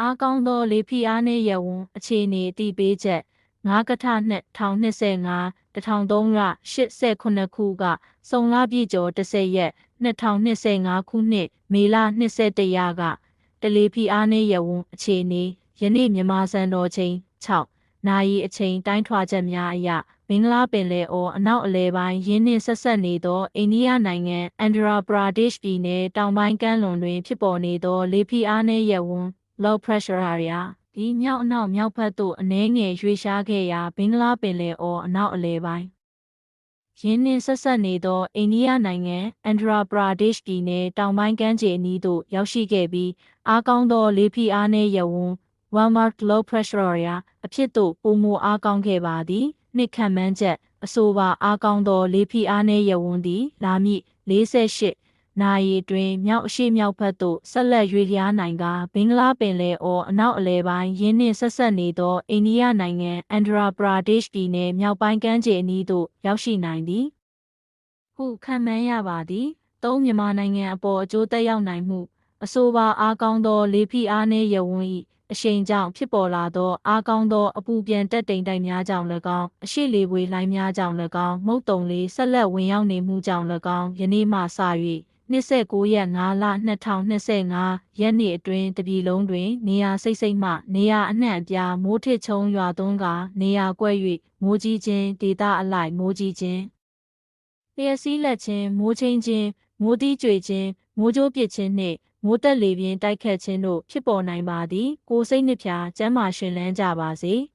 အားကောင်းသောလေဖိအားနှင့်ရဝန်းအခြေအနေအတိပေးချက်9ကထ2025 1389ခုကစုံလပြည့်ကျော်10ရက်2025ခုနှစ်မေလ21ရက်ကတလေဖိအားနှင့်ရဝန်းအခြေအနေယနေ့မြန်မာစံတော်ချိန်6နာရီအချိန်တိုင်းထွာချက်များအရမင်္ဂလာပင်လယ်အော်အနောက်အလဲပိုင်းရင်းနှင့်ဆက်ဆက်နေသောအိန္ဒိယနိုင်ငံအန်ဒရာပရာဒေ့ရှ်ပြည်နယ်တောင်ပိုင်းကမ်းလွန်တွင်ဖြစ်ပေါ်နေသောလေဖိအားနှင့်ရဝန်း low pressure area ဒီမြောက်အနောက်မြောက်ဘက်သို့အနှဲငယ်ရွေ့ရှားခဲ့ရာဘင်္ဂလားပင်လယ်အော်အနောက်အလဲပိုင်းရင်းနှင်းဆက်ဆက်နေသောအိန္ဒိယနိုင်ငံအန်ဒရာပရာဒေ့ရှ်ပြည်နယ်တောင်ပိုင်းကမ်းခြေအနီးသို့ရောက်ရှိခဲ့ပြီးအားကောင်းသောလေဖိအားနှင့်ရဝန်း Walmart low pressure area အဖြစ်သို့ပုံမအားကောင်းခဲ့ပါသည်နှစ်ခံမှန်းချက်အဆိုပါအားကောင်းသောလေဖိအားနှင့်ရဝန်းသည်လာမည့်48 နာရီတွင်မြောက်အရှိမြောက်ဘက်သို့ဆက်လက်ရွေ့လျားနိုင်ကဘင်္ဂလားပင်လယ်အော်အနောက်အလယ်ပိုင်းရင်းနှင့်ဆက်ဆက်နေသောအိန္ဒိယနိုင်ငံအန်ဒရာပရာဒေ့ရှ်ပြည်နယ်မြောက်ပိုင်းကမ်းခြေအနီးသို့ရောက်ရှိနိုင်သည်ဟုခံမှန်းရပါသည်သုံးမြန်မာနိုင်ငံအပေါ်အကျိုးသက်ရောက်နိုင်မှုအဆိုပါအားကောင်းသောလေဖိအားနှင့်ရဝန်း၏အရှိန်ကြောင့်ဖြစ်ပေါ်လာသောအားကောင်းသောအပူပြန်တက်တိမ်တိုက်များကြောင့်၎င်းအရှိလေပွေလှိုင်းများကြောင့်၎င်းမုတ်တုံလေးဆက်လက်ဝင်ရောက်နေမှုကြောင့်၎င်းယနေ့မှစ၍ 29ရက်5လ2025ရက်နေ့အတွင်းတပြည်လုံးတွင် နေရာစိတ်စိတ်မှ နေရာအနှံ့အပြားမိုးထစ်ချုံရွာသွန်းကနေရာကွက်၍မိုးကြီးခြင်းဒေသအလိုက်မိုးကြီးခြင်းလျှက်စီးလက်ခြင်းမိုးချင်းခြင်းမိုးတီးကြွေခြင်းမိုးကြိုးပစ်ခြင်းနှင့်မိုးတက်လေပြင်းတိုက်ခတ်ခြင်းတို့ဖြစ်ပေါ်နိုင်ပါသည်ကိုယ်စိတ်နှပြကျမ်းမာရှင်လန်းကြပါစေ။